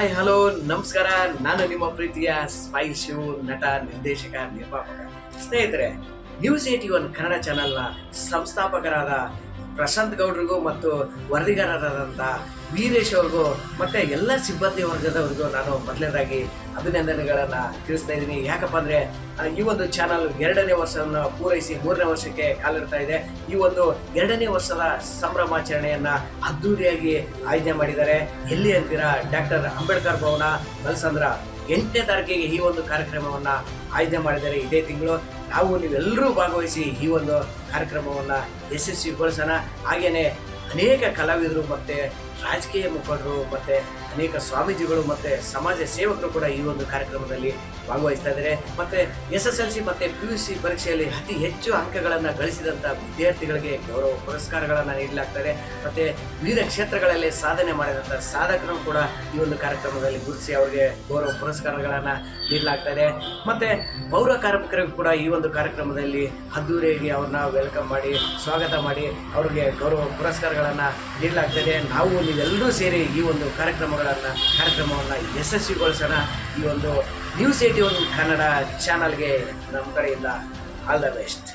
Hello ನಮಸ್ಕಾರ. ನಾನು ನಿಮ್ಮ ಪ್ರೀತಿಯ ಸ್ಪೈ ಶೋ ನಟ, ನಿರ್ದೇಶಕ, ನಿರ್ಮಾಪಕ. ಸ್ನೇಹಿತರೆ ನ್ಯೂಸ್ ಏಟಿ ಒನ್ ಕನ್ನಡ ಚಾನೆಲ್ನ ಸಂಸ್ಥಾಪಕರಾದ ಪ್ರಶಾಂತ್ ಗೌಡ್ರಿಗೂ ಮತ್ತು ವರದಿಗಾರರಾದಂಥ ವೀರೇಶ್ ಅವ್ರಿಗೂ ಮತ್ತು ಎಲ್ಲ ಸಿಬ್ಬಂದಿ ವರ್ಗದವ್ರಿಗೂ ನಾನು ಮೊದಲನೇದಾಗಿ ಅಭಿನಂದನೆಗಳನ್ನು ತಿಳಿಸ್ತಾ ಇದ್ದೀನಿ. ಯಾಕಪ್ಪ ಅಂದರೆ ಈ ಒಂದು ಚಾನಲ್ ಎರಡನೇ ವರ್ಷವನ್ನು ಪೂರೈಸಿ ಮೂರನೇ ವರ್ಷಕ್ಕೆ ಕಾಲಿಡ್ತಾ ಇದೆ. ಈ ಒಂದು ಎರಡನೇ ವರ್ಷದ ಸಂಭ್ರಮಾಚರಣೆಯನ್ನು ಅದ್ದೂರಿಯಾಗಿ ಆಯೋಜನೆ ಮಾಡಿದ್ದಾರೆ. ಎಲ್ಲಿ ಅಂತೀರಾ, ಡಾಕ್ಟರ್ ಅಂಬೇಡ್ಕರ್ ಭವನ ಮಲ್ಸಂದ್ರ ಎಂಟನೇ ತಾರೀಕಿಗೆ ಈ ಒಂದು ಕಾರ್ಯಕ್ರಮವನ್ನು ಆಯೋಜನೆ ಮಾಡಿದ್ದಾರೆ. ಇದೇ ತಿಂಗಳು ನಾವು ನೀವೆಲ್ಲರೂ ಭಾಗವಹಿಸಿ ಈ ಒಂದು ಕಾರ್ಯಕ್ರಮವನ್ನು ಯಶಸ್ವಿಗೊಳಿಸೋಣ. ಹಾಗೇನೆ ಅನೇಕ ಕಲಾವಿದರು ಮತ್ತೆ ರಾಜಕೀಯ ಮುಖಂಡರು ಮತ್ತೆ ಅನೇಕ ಸ್ವಾಮೀಜಿಗಳು ಮತ್ತೆ ಸಮಾಜ ಸೇವಕರು ಕೂಡ ಈ ಒಂದು ಕಾರ್ಯಕ್ರಮದಲ್ಲಿ ಭಾಗವಹಿಸ್ತಾ ಇದ್ದಾರೆ. ಮತ್ತೆ ಎಸ್ ಎಸ್ ಎಲ್ ಸಿ ಮತ್ತೆ ಪಿ ಯು ಸಿ ಪರೀಕ್ಷೆಯಲ್ಲಿ ಅತಿ ಹೆಚ್ಚು ಅಂಕಗಳನ್ನು ಗಳಿಸಿದಂಥ ವಿದ್ಯಾರ್ಥಿಗಳಿಗೆ ಗೌರವ ಪುರಸ್ಕಾರಗಳನ್ನು ನೀಡಲಾಗ್ತದೆ. ಮತ್ತೆ ವಿವಿಧ ಕ್ಷೇತ್ರಗಳಲ್ಲಿ ಸಾಧನೆ ಮಾಡಿದಂಥ ಸಾಧಕರು ಕೂಡ ಈ ಒಂದು ಕಾರ್ಯಕ್ರಮದಲ್ಲಿ ಗುರುತಿಸಿ ಅವರಿಗೆ ಗೌರವ ಪುರಸ್ಕಾರಗಳನ್ನು ನೀಡಲಾಗ್ತದೆ. ಮತ್ತೆ ಪೌರ ಕಾರ್ಮಿಕರಿಗೂ ಕೂಡ ಈ ಒಂದು ಕಾರ್ಯಕ್ರಮದಲ್ಲಿ ಅದ್ದೂರಿಯಾಗಿ ಅವ್ರನ್ನ ವೆಲ್ಕಮ್ ಮಾಡಿ, ಸ್ವಾಗತ ಮಾಡಿ, ಅವರಿಗೆ ಗೌರವ ಪುರಸ್ಕಾರಗಳನ್ನು ನೀಡಲಾಗ್ತದೆ. ನಾವು ನೀವೆಲ್ಲರೂ ಸೇರಿ ಈ ಒಂದು ಕಾರ್ಯಕ್ರಮಗಳನ್ನು, ಕಾರ್ಯಕ್ರಮವನ್ನು ಯಶಸ್ವಿಗೊಳಿಸೋಣ. ಈ ಒಂದು ನ್ಯೂಸ್ ಏಟಿ ಒಂದು ಕನ್ನಡ ಚಾನಲ್ಗೆ ನಮ್ಮ ಕಡೆಯಿಂದ ಆಲ್ ದ ಬೆಸ್ಟ್